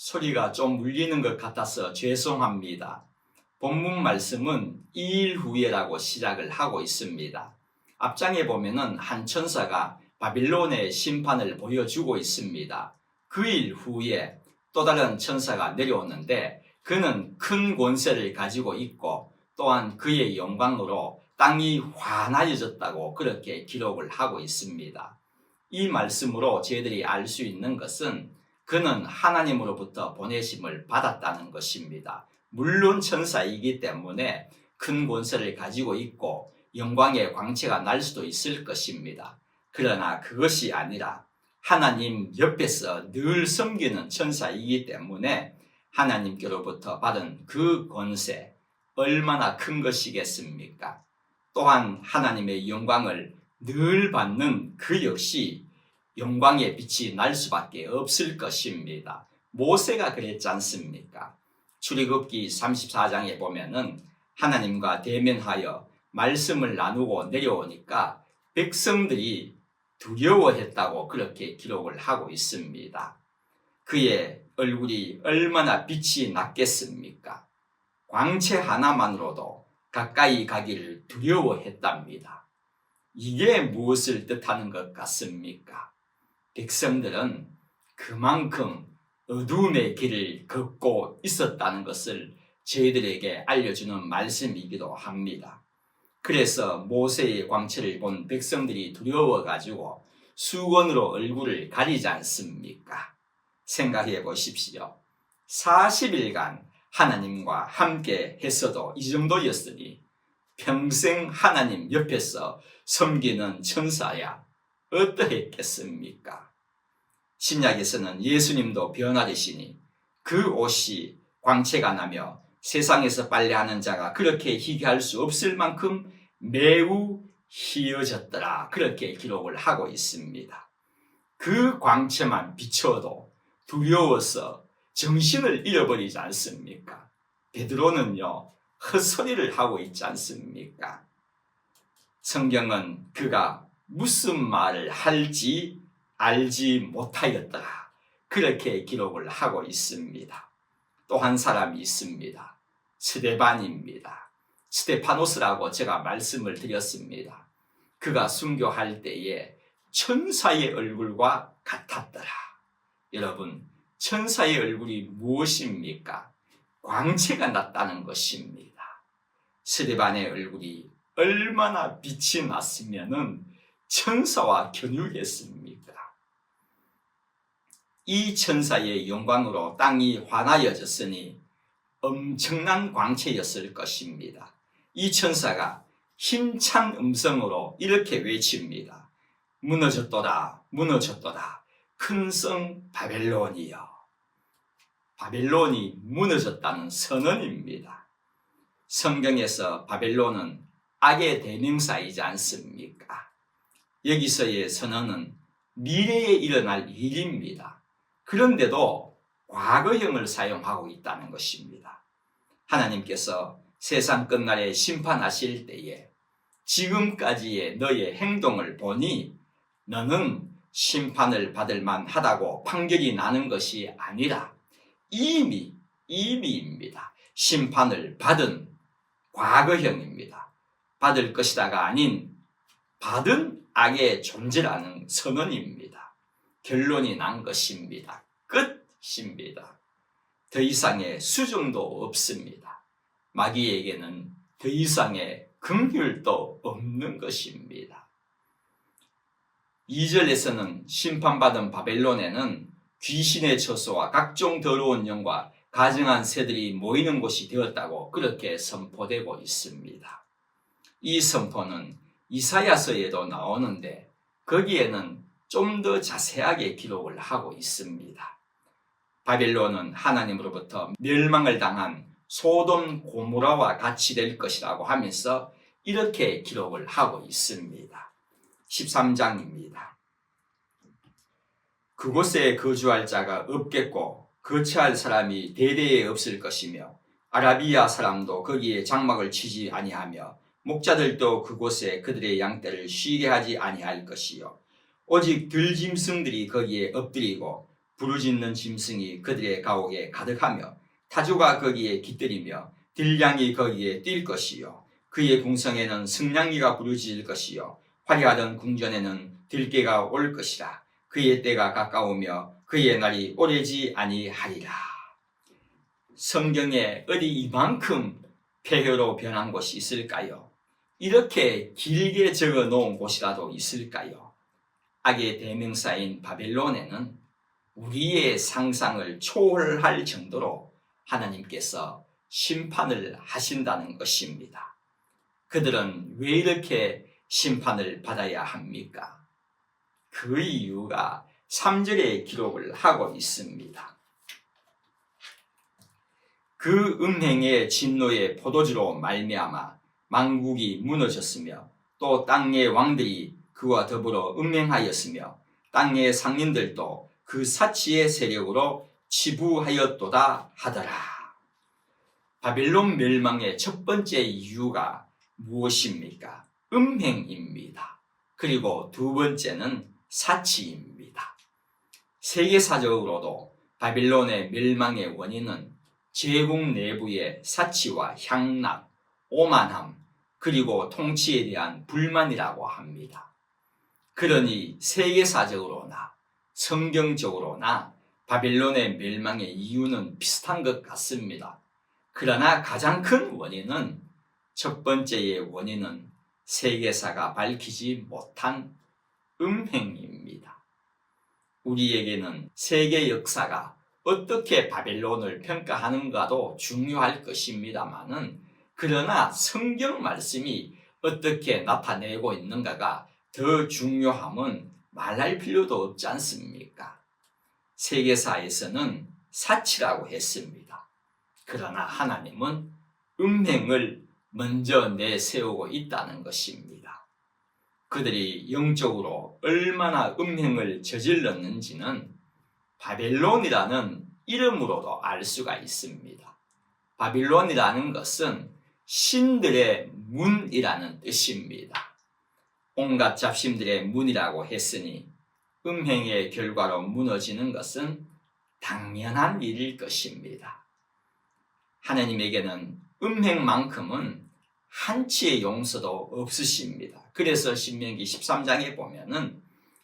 소리가 좀 울리는 것 같아서 죄송합니다. 본문 말씀은 2일 후에라고 시작을 하고 있습니다. 앞장에 보면은 한 천사가 바빌론의 심판을 보여주고 있습니다. 그 일 후에 또 다른 천사가 내려오는데 그는 큰 권세를 가지고 있고 또한 그의 영광으로 땅이 환하여졌다고 그렇게 기록을 하고 있습니다. 이 말씀으로 저희들이 알 수 있는 것은 그는 하나님으로부터 보내심을 받았다는 것입니다. 물론 천사이기 때문에 큰 권세를 가지고 있고 영광의 광채가 날 수도 있을 것입니다. 그러나 그것이 아니라 하나님 옆에서 늘 섬기는 천사이기 때문에 하나님께로부터 받은 그 권세 얼마나 큰 것이겠습니까? 또한 하나님의 영광을 늘 받는 그 역시 영광의 빛이 날 수밖에 없을 것입니다. 모세가 그랬지 않습니까? 출애굽기 34장에 보면은 하나님과 대면하여 말씀을 나누고 내려오니까 백성들이 두려워했다고 그렇게 기록을 하고 있습니다. 그의 얼굴이 얼마나 빛이 났겠습니까? 광채 하나만으로도 가까이 가기를 두려워했답니다. 이게 무엇을 뜻하는 것 같습니까? 백성들은 그만큼 어두움의 길을 걷고 있었다는 것을 저희들에게 알려주는 말씀이기도 합니다. 그래서 모세의 광채를 본 백성들이 두려워가지고 수건으로 얼굴을 가리지 않습니까? 생각해 보십시오. 40일간 하나님과 함께 했어도 이 정도였으니 평생 하나님 옆에서 섬기는 천사야 어떠했겠습니까? 신약에서는 예수님도 변화되시니 그 옷이 광채가 나며 세상에서 빨래하는 자가 그렇게 희귀할 수 없을 만큼 매우 희어졌더라. 그렇게 기록을 하고 있습니다. 그 광채만 비춰도 두려워서 정신을 잃어버리지 않습니까? 베드로는요, 헛소리를 하고 있지 않습니까? 성경은 그가 무슨 말을 할지 알지 못하였더라. 그렇게 기록을 하고 있습니다. 또 한 사람이 있습니다. 스데반입니다. 스테파노스라고 제가 말씀을 드렸습니다. 그가 순교할 때에 천사의 얼굴과 같았더라. 여러분, 천사의 얼굴이 무엇입니까? 광채가 났다는 것입니다. 스데반의 얼굴이 얼마나 빛이 났으면은 천사와 겨누겠습니까? 이 천사의 영광으로 땅이 환하여졌으니 엄청난 광채였을 것입니다. 이 천사가 힘찬 음성으로 이렇게 외칩니다. 무너졌도다, 무너졌도다. 큰 성 바벨론이여. 바벨론이 무너졌다는 선언입니다. 성경에서 바벨론은 악의 대명사이지 않습니까? 여기서의 선언은 미래에 일어날 일입니다. 그런데도 과거형을 사용하고 있다는 것입니다. 하나님께서 세상 끝날에 심판하실 때에 지금까지의 너의 행동을 보니 너는 심판을 받을 만하다고 판결이 나는 것이 아니라 이미 이미입니다. 심판을 받은 과거형입니다. 받을 것이다가 아닌 받은 악의 존재라는 선언입니다. 결론이 난 것입니다. 끝입니다. 더 이상의 수정도 없습니다. 마귀에게는 더 이상의 긍휼도 없는 것입니다. 2절에서는 심판받은 바벨론에는 귀신의 처소와 각종 더러운 영과 가증한 새들이 모이는 곳이 되었다고 그렇게 선포되고 있습니다. 이 선포는 이사야서에도 나오는데 거기에는 좀 더 자세하게 기록을 하고 있습니다. 바벨론은 하나님으로부터 멸망을 당한 소돔 고무라와 같이 될 것이라고 하면서 이렇게 기록을 하고 있습니다. 13장입니다. 그곳에 거주할 자가 없겠고 거처할 사람이 대대에 없을 것이며 아라비아 사람도 거기에 장막을 치지 아니하며 목자들도 그곳에 그들의 양떼를 쉬게 하지 아니할 것이요. 오직 들짐승들이 거기에 엎드리고 부르짖는 짐승이 그들의 가옥에 가득하며 타주가 거기에 깃들이며 들량이 거기에 뛸 것이요. 그의 궁성에는 승냥이가 부르짖을 것이요. 화려하던 궁전에는 들깨가 올 것이라. 그의 때가 가까우며 그의 날이 오래지 아니하리라. 성경에 어디 이만큼 폐허로 변한 곳이 있을까요? 이렇게 길게 적어 놓은 곳이라도 있을까요? 악의 대명사인 바벨론에는 우리의 상상을 초월할 정도로 하나님께서 심판을 하신다는 것입니다. 그들은 왜 이렇게 심판을 받아야 합니까? 그 이유가 3절에 기록을 하고 있습니다. 그 음행의 진노의 포도주로 말미암아 망국이 무너졌으며 또 땅의 왕들이 그와 더불어 음행하였으며 땅의 상인들도 그 사치의 세력으로 치부하였도다 하더라. 바빌론 멸망의 첫 번째 이유가 무엇입니까? 음행입니다. 그리고 두 번째는 사치입니다. 세계사적으로도 바빌론의 멸망의 원인은 제국 내부의 사치와 향락, 오만함, 그리고 통치에 대한 불만이라고 합니다. 그러니 세계사적으로나 성경적으로나 바빌론의 멸망의 이유는 비슷한 것 같습니다. 그러나 가장 큰 원인은 첫 번째의 원인은 세계사가 밝히지 못한 음행입니다. 우리에게는 세계 역사가 어떻게 바벨론을 평가하는가도 중요할 것입니다만은 그러나 성경 말씀이 어떻게 나타내고 있는가가 더 중요함은 말할 필요도 없지 않습니까? 세계사에서는 사치라고 했습니다. 그러나 하나님은 음행을 먼저 내세우고 있다는 것입니다. 그들이 영적으로 얼마나 음행을 저질렀는지는 바벨론이라는 이름으로도 알 수가 있습니다. 바빌론이라는 것은 신들의 문이라는 뜻입니다. 온갖 잡심들의 문이라고 했으니 음행의 결과로 무너지는 것은 당연한 일일 것입니다. 하나님에게는 음행만큼은 한치의 용서도 없으십니다. 그래서 신명기 13장에 보면은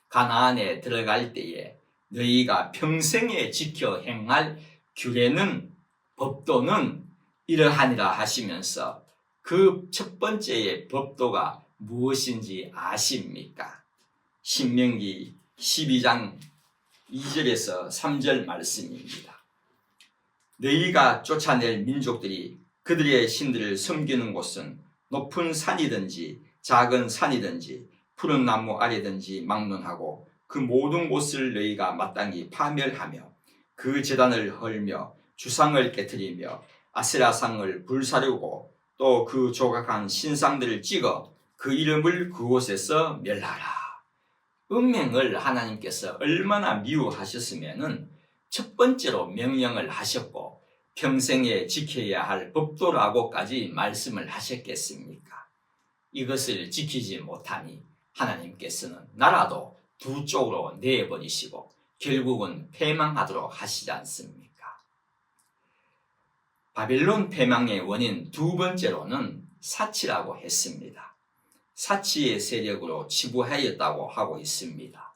가나안에 들어갈 때에 너희가 평생에 지켜 행할 규례는 법도는 이러하니라 하시면서 그 첫 번째의 법도가 무엇인지 아십니까? 신명기 12장 2절에서 3절 말씀입니다. 너희가 쫓아낼 민족들이 그들의 신들을 섬기는 곳은 높은 산이든지 작은 산이든지 푸른 나무 아래든지 막론하고 그 모든 곳을 너희가 마땅히 파멸하며 그 재단을 헐며 주상을 깨뜨리며 아세라상을 불사르고 또 그 조각한 신상들을 찍어 그 이름을 그곳에서 멸하라. 음행을 하나님께서 얼마나 미워하셨으면은 첫 번째로 명령을 하셨고 평생에 지켜야 할 법도라고까지 말씀을 하셨겠습니까? 이것을 지키지 못하니 하나님께서는 나라도 두 쪽으로 내버리시고 결국은 패망하도록 하시지 않습니까? 바벨론 패망의 원인 두 번째로는 사치라고 했습니다. 사치의 세력으로 치부하였다고 하고 있습니다.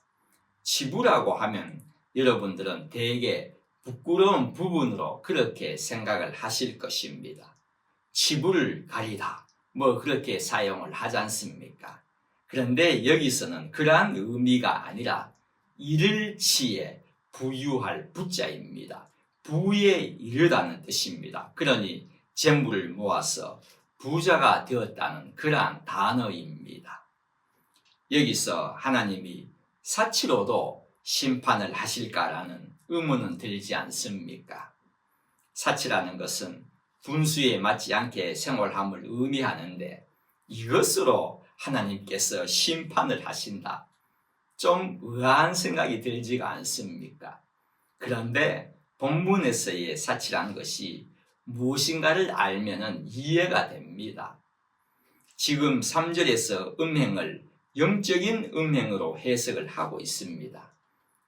치부라고 하면 여러분들은 대개 부끄러운 부분으로 그렇게 생각을 하실 것입니다. 치부를 가리다 뭐 그렇게 사용을 하지 않습니까? 그런데 여기서는 그러한 의미가 아니라 이를 치에 부유할 부자입니다. 부에 이르다는 뜻입니다. 그러니 재물을 모아서 부자가 되었다는 그러한 단어입니다. 여기서 하나님이 사치로도 심판을 하실까라는 의문은 들지 않습니까? 사치라는 것은 분수에 맞지 않게 생활함을 의미하는데 이것으로 하나님께서 심판을 하신다. 좀 의아한 생각이 들지가 않습니까? 그런데 본문에서의 사치란 것이 무엇인가를 알면은 이해가 됩니다. 지금 3절에서 음행을 영적인 음행으로 해석을 하고 있습니다.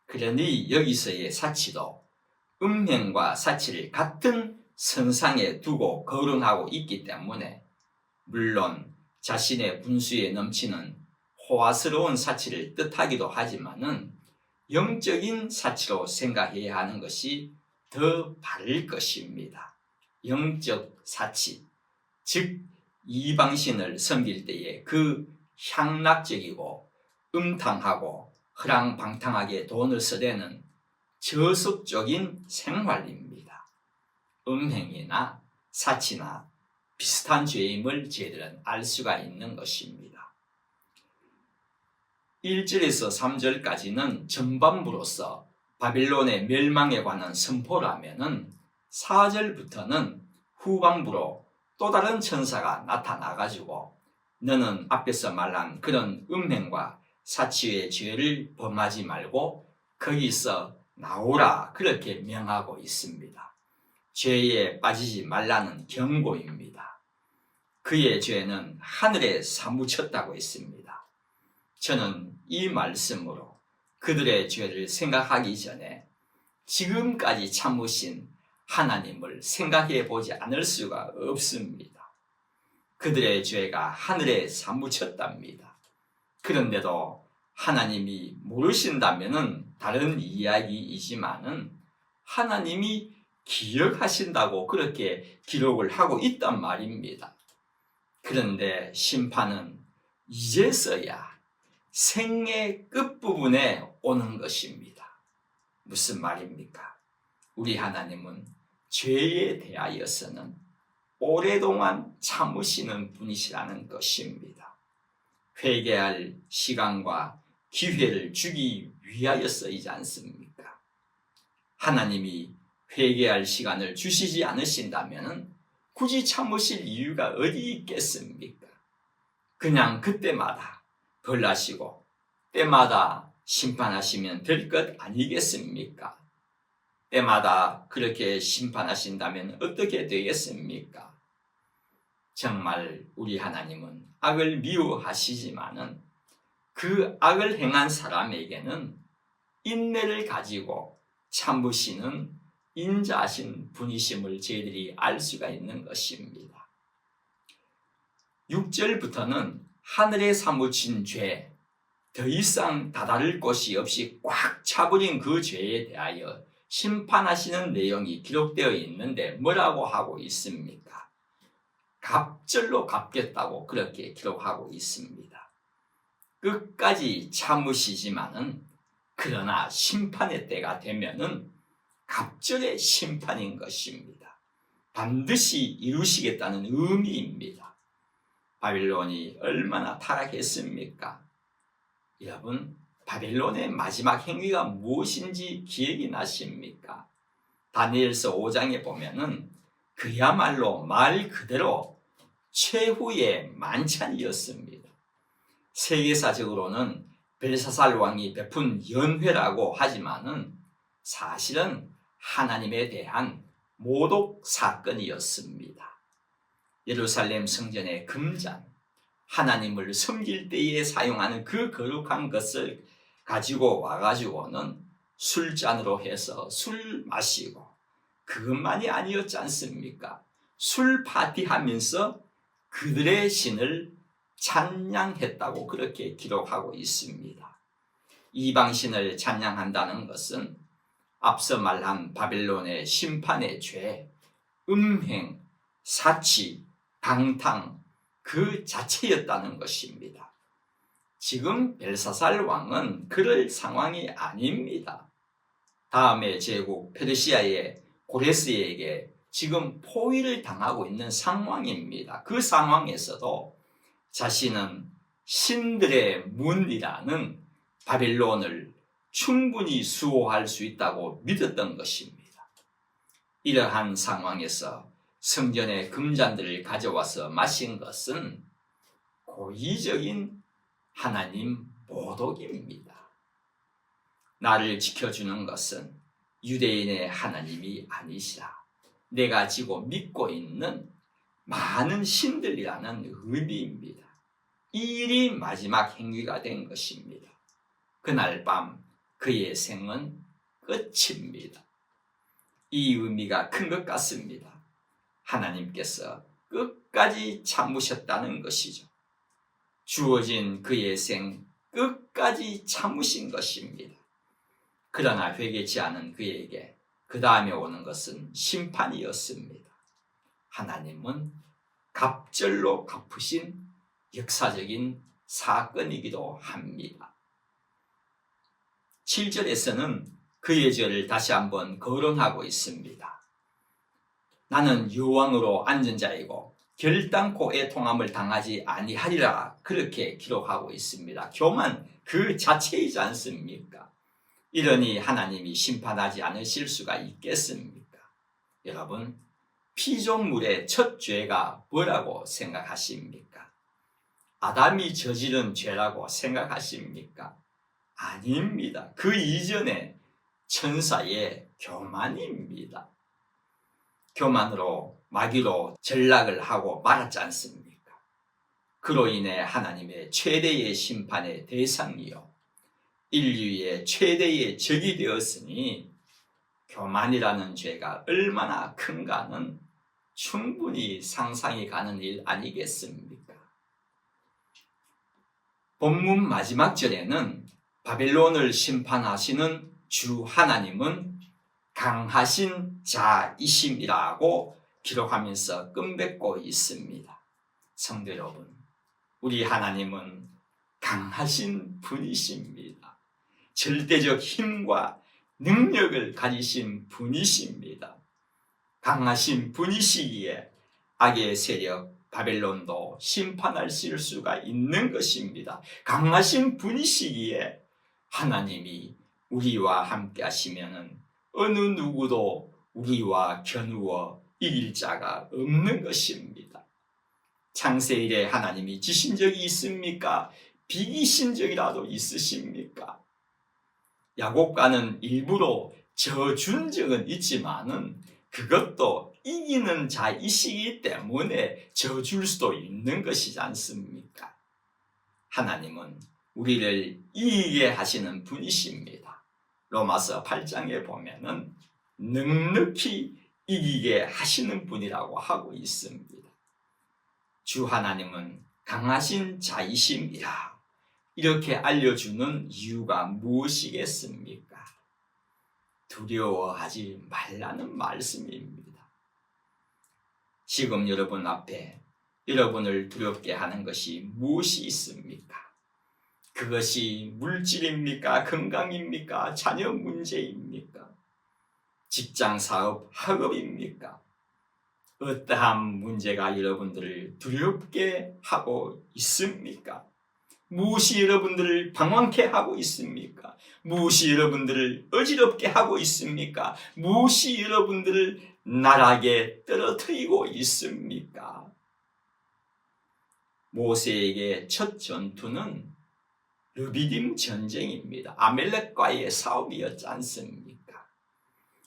그러니 여기서의 사치도 음행과 사치를 같은 선상에 두고 거론하고 있기 때문에 물론 자신의 분수에 넘치는 호화스러운 사치를 뜻하기도 하지만은 영적인 사치로 생각해야 하는 것이 더 바를 것입니다. 영적 사치, 즉 이방신을 섬길 때에 그 향락적이고 음탕하고 허랑방탕하게 돈을 써대는 저속적인 생활입니다. 음행이나 사치나 비슷한 죄임을 저희들은 알 수가 있는 것입니다. 1절에서 3절까지는 전반부로서 바빌론의 멸망에 관한 선포라면은 4절부터는 후반부로 또 다른 천사가 나타나 가지고 너는 앞에서 말한 그런 음행과 사치의 죄를 범하지 말고 거기서 나오라 그렇게 명하고 있습니다. 죄에 빠지지 말라는 경고입니다. 그의 죄는 하늘에 사무쳤다고 했습니다. 저는 이 말씀으로 그들의 죄를 생각하기 전에 지금까지 참으신 하나님을 생각해 보지 않을 수가 없습니다. 그들의 죄가 하늘에 사무쳤답니다. 그런데도 하나님이 모르신다면은 다른 이야기이지만은 하나님이 기억하신다고 그렇게 기록을 하고 있단 말입니다. 그런데 심판은 이제서야 생의 끝부분에 오는 것입니다. 무슨 말입니까? 우리 하나님은 죄에 대하여서는 오랫동안 참으시는 분이시라는 것입니다. 회개할 시간과 기회를 주기 위하여서이지 않습니까? 하나님이 회개할 시간을 주시지 않으신다면 굳이 참으실 이유가 어디 있겠습니까? 그냥 그때마다 벌하시고 때마다 심판하시면 될 것 아니겠습니까? 때마다 그렇게 심판하신다면 어떻게 되겠습니까? 정말 우리 하나님은 악을 미워하시지만은 그 악을 행한 사람에게는 인내를 가지고 참으시는 인자하신 분이심을 저희들이 알 수가 있는 것입니다. 6절부터는 하늘에 사무친 죄, 더 이상 다다를 곳이 없이 꽉 차버린 그 죄에 대하여 심판하시는 내용이 기록되어 있는데 뭐라고 하고 있습니까? 갑절로 갚겠다고 그렇게 기록하고 있습니다. 끝까지 참으시지만은 그러나 심판의 때가 되면은 갑절의 심판인 것입니다. 반드시 이루시겠다는 의미입니다. 바빌론이 얼마나 타락했습니까? 여러분, 바빌론의 마지막 행위가 무엇인지 기억이 나십니까? 다니엘서 5장에 보면은 그야말로 말 그대로 최후의 만찬이었습니다. 세계사적으로는 벨사살 왕이 베푼 연회라고 하지만은 사실은 하나님에 대한 모독 사건이었습니다. 예루살렘 성전의 금잔, 하나님을 섬길 때에 사용하는 그 거룩한 것을 가지고 와가지고는 술잔으로 해서 술 마시고 그것만이 아니었지 않습니까? 술 파티하면서 그들의 신을 찬양했다고 그렇게 기록하고 있습니다. 이방신을 찬양한다는 것은 앞서 말한 바벨론의 심판의 죄, 음행, 사치, 방탕 그 자체였다는 것입니다. 지금 벨사살 왕은 그럴 상황이 아닙니다. 다음에 제국 페르시아의 고레스에게 지금 포위를 당하고 있는 상황입니다. 그 상황에서도 자신은 신들의 문이라는 바빌론을 충분히 수호할 수 있다고 믿었던 것입니다. 이러한 상황에서 성전의 금잔들을 가져와서 마신 것은 고의적인 하나님 모독입니다. 나를 지켜주는 것은 유대인의 하나님이 아니시라. 내가 지고 믿고 있는 많은 신들이라는 의미입니다. 이 일이 마지막 행위가 된 것입니다. 그날 밤 그의 생은 끝입니다. 이 의미가 큰 것 같습니다. 하나님께서 끝까지 참으셨다는 것이죠. 주어진 그의 생 끝까지 참으신 것입니다. 그러나 회개치 않은 그에게 그 다음에 오는 것은 심판이었습니다. 하나님은 갑절로 갚으신 역사적인 사건이기도 합니다. 7절에서는 그의 죄를 다시 한번 거론하고 있습니다. 나는 여왕으로 앉은 자이고 결단코 애통함을 당하지 아니하리라 그렇게 기록하고 있습니다. 교만 그 자체이지 않습니까? 이러니 하나님이 심판하지 않으실 수가 있겠습니까? 여러분 피조물의 첫 죄가 뭐라고 생각하십니까? 아담이 저지른 죄라고 생각하십니까? 아닙니다. 그 이전에 천사의 교만입니다. 교만으로 마귀로 전락을 하고 말았지 않습니까? 그로 인해 하나님의 최대의 심판의 대상이요. 인류의 최대의 적이 되었으니 교만이라는 죄가 얼마나 큰가는 충분히 상상이 가는 일 아니겠습니까? 본문 마지막 절에는 바벨론을 심판하시는 주 하나님은 강하신 자이심이라고 기록하면서 끔뱉고 있습니다. 성도 여러분, 우리 하나님은 강하신 분이십니다. 절대적 힘과 능력을 가지신 분이십니다. 강하신 분이시기에 악의 세력 바벨론도 심판하실 수가 있는 것입니다. 강하신 분이시기에 하나님이 우리와 함께 하시면은 어느 누구도 우리와 겨누어 이길 자가 없는 것입니다. 창세 일에 하나님이 지신 적이 있습니까? 비기신 적이라도 있으십니까? 야곱과는 일부러 져준 적은 있지만은 그것도 이기는 자이시기 때문에 져줄 수도 있는 것이지 않습니까? 하나님은 우리를 이기게 하시는 분이십니다. 로마서 8장에 보면은 넉넉히 이기게 하시는 분이라고 하고 있습니다. 주 하나님은 강하신 자이심이라 이렇게 알려주는 이유가 무엇이겠습니까? 두려워하지 말라는 말씀입니다. 지금 여러분 앞에 여러분을 두렵게 하는 것이 무엇이 있습니까? 그것이 물질입니까? 건강입니까? 자녀 문제입니까? 직장 사업 학업입니까? 어떠한 문제가 여러분들을 두렵게 하고 있습니까? 무엇이 여러분들을 방황케 하고 있습니까? 무엇이 여러분들을 어지럽게 하고 있습니까? 무엇이 여러분들을 나락에 떨어뜨리고 있습니까? 모세에게 첫 전투는 르비딤 전쟁입니다. 아멜렉과의 싸움이었지 않습니까?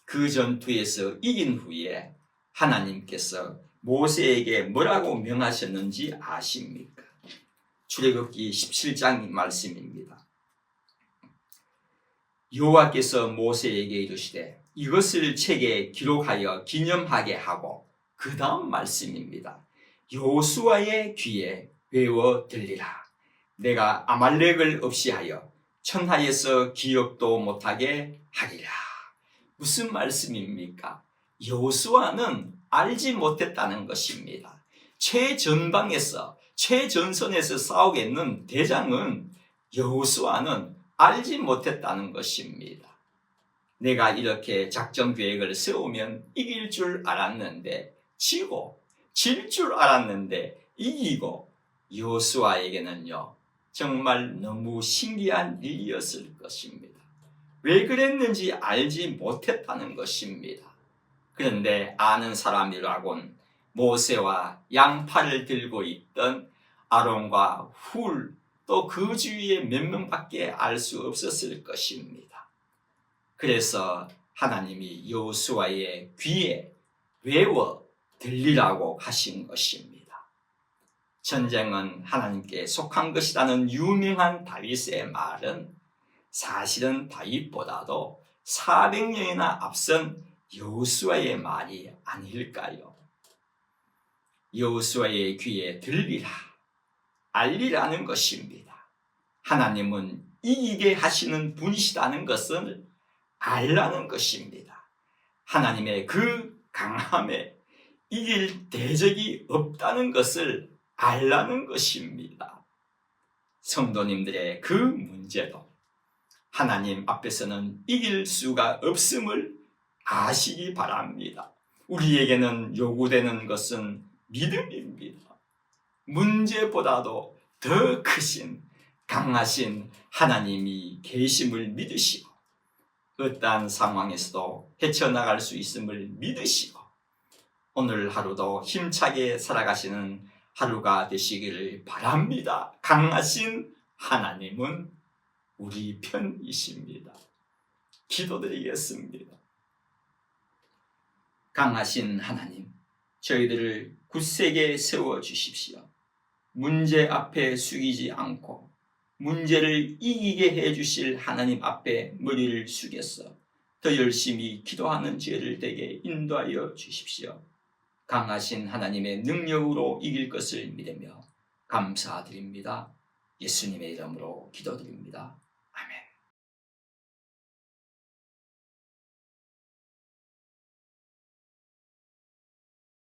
그 전투에서 이긴 후에 하나님께서 모세에게 뭐라고 명하셨는지 아십니까? 출애굽기 17장 말씀입니다. 여호와께서 모세에게 이르시되 이것을 책에 기록하여 기념하게 하고 그 다음 말씀입니다. 여호수아의 귀에 외워 들리라. 내가 아말렉을 없이 하여 천하에서 기억도 못하게 하리라. 무슨 말씀입니까? 여호수아는 알지 못했다는 것입니다. 최전방에서 최전선에서 싸우겠는 대장은 여호수아는 알지 못했다는 것입니다. 내가 이렇게 작전 계획을 세우면 이길 줄 알았는데 지고 질 줄 알았는데 이기고 여호수아에게는요 정말 너무 신기한 일이었을 것입니다. 왜 그랬는지 알지 못했다는 것입니다. 그런데 아는 사람이라곤 모세와 양팔을 들고 있던 아론과 훌 또 그 주위에 몇 명밖에 알 수 없었을 것입니다. 그래서 하나님이 여호수아의 귀에 외워 들리라고 하신 것입니다. 전쟁은 하나님께 속한 것이라는 유명한 다윗의 말은 사실은 다윗보다도 400년이나 앞선 여호수아의 말이 아닐까요? 여호수아의 귀에 들리라, 알리라는 것입니다. 하나님은 이기게 하시는 분이시다는 것을 알라는 것입니다. 하나님의 그 강함에 이길 대적이 없다는 것을 알라는 것입니다. 성도님들의 그 문제도 하나님 앞에서는 이길 수가 없음을 아시기 바랍니다. 우리에게는 요구되는 것은 믿음입니다. 문제보다도 더 크신 강하신 하나님이 계심을 믿으시고 어떠한 상황에서도 헤쳐나갈 수 있음을 믿으시고 오늘 하루도 힘차게 살아가시는 하루가 되시기를 바랍니다. 강하신 하나님은 우리 편이십니다. 기도드리겠습니다. 강하신 하나님, 저희들을 굳세게 세워 주십시오. 문제 앞에 숙이지 않고 문제를 이기게 해 주실 하나님 앞에 머리를 숙였어 더 열심히 기도하는 죄를 되게 인도하여 주십시오. 강하신 하나님의 능력으로 이길 것을 믿으며 감사드립니다. 예수님의 이름으로 기도드립니다.